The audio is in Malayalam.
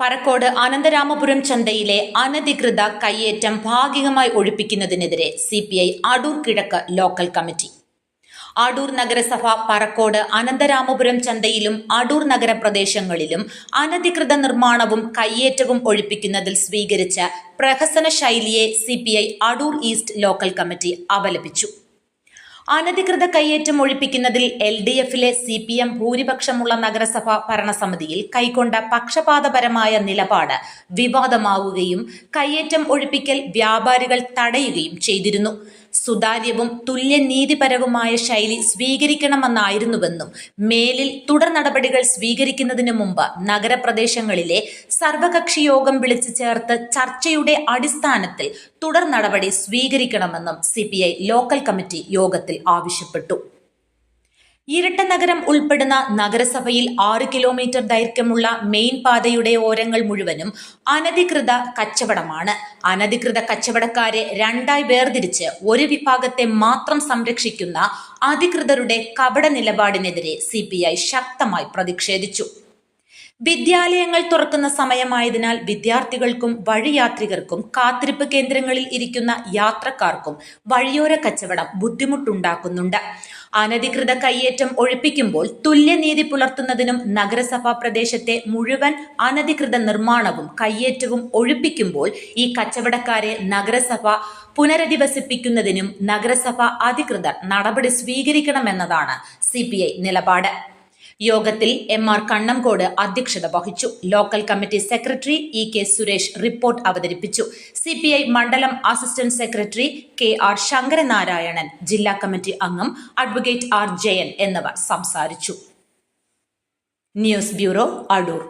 പറക്കോട് അനന്തരാമപുരം ചന്തയിലെ അനധികൃത കയ്യേറ്റം ഭാഗികമായി ഒഴിപ്പിക്കുന്നതിനെതിരെ സി പി ഐ അടൂർ കിഴക്ക് ലോക്കൽ കമ്മിറ്റി. അടൂർ നഗരസഭ പറക്കോട് അനന്തരാമപുരം ചന്തയിലും അടൂർ നഗരപ്രദേശങ്ങളിലും അനധികൃത നിർമ്മാണവും കയ്യേറ്റവും ഒഴിപ്പിക്കുന്നതിൽ സ്വീകരിച്ച പ്രഹസന ശൈലിയെ C Adoor east local committee അപലപിച്ചു അനധികൃത കയ്യേറ്റം ഒഴിപ്പിക്കുന്നതിൽ എൽ ഡി എഫിലെ സി പി എം ഭൂരിപക്ഷമുള്ള നഗരസഭ ഭരണസമിതിയിൽ കൈക്കൊണ്ട പക്ഷപാതപരമായ നിലപാട് വിവാദമാവുകയും കയ്യേറ്റം ഒഴിപ്പിക്കൽ വ്യാപാരികൾ തടയുകയും ചെയ്തിരുന്നു. സുതാര്യവും തുല്യനീതിപരവുമായ ശൈലി സ്വീകരിക്കണമെന്നായിരുന്നുവെന്നും മേലിൽ തുടർ നടപടികൾ സ്വീകരിക്കുന്നതിന് മുമ്പ് നഗരപ്രദേശങ്ങളിലെ സർവകക്ഷി യോഗം വിളിച്ചു ചേർത്ത് ചർച്ചയുടെ അടിസ്ഥാനത്തിൽ തുടർ നടപടി സ്വീകരിക്കണമെന്നും സി ലോക്കൽ കമ്മിറ്റി യോഗത്തിൽ ആവശ്യപ്പെട്ടു. ഇരട്ട നഗരം ഉൾപ്പെടുന്ന നഗരസഭയിൽ ആറ് കിലോമീറ്റർ ദൈർഘ്യമുള്ള മെയിൻ പാതയുടെ ഓരങ്ങൾ മുഴുവനും അനധികൃത കച്ചവടമാണ്. അനധികൃത കച്ചവടക്കാരെ രണ്ടായി വേർതിരിച്ച് ഒരു വിഭാഗത്തെ മാത്രം സംരക്ഷിക്കുന്ന അധികൃതരുടെ കപട നിലപാടിനെതിരെ സി ശക്തമായി പ്രതിഷേധിച്ചു. വിദ്യാലയങ്ങൾ തുറക്കുന്ന സമയമായതിനാൽ വിദ്യാർത്ഥികൾക്കും വഴിയാത്രികർക്കും കാത്തിരിപ്പ് കേന്ദ്രങ്ങളിൽ ഇരിക്കുന്ന യാത്രക്കാർക്കും വഴിയോര കച്ചവടം ബുദ്ധിമുട്ടുണ്ടാക്കുന്നുണ്ട്. അനധികൃത കയ്യേറ്റം ഒഴിപ്പിക്കുമ്പോൾ തുല്യനീതി പുലർത്തുന്നതിനും നഗരസഭാ പ്രദേശത്തെ മുഴുവൻ അനധികൃത നിർമ്മാണവും കയ്യേറ്റവും ഒഴിപ്പിക്കുമ്പോൾ ഈ കച്ചവടക്കാരെ നഗരസഭ പുനരധിവസിപ്പിക്കുന്നതിനും നഗരസഭ അധികൃതർ നടപടി സ്വീകരിക്കണമെന്നതാണ് സി നിലപാട്. യോഗത്തിൽ എം ആർ കണ്ണംകോട് അധ്യക്ഷത വഹിച്ചു. Local committee secretary E K Suresh report അവതരിപ്പിച്ചു. സി പി ഐ മണ്ഡലം assistant secretary K R Sankaranarayanan ജില്ലാ കമ്മിറ്റി അംഗം അഡ്വക്കേറ്റ് ആർ ജയൻ എന്നിവർ സംസാരിച്ചു. News bureau Adoor.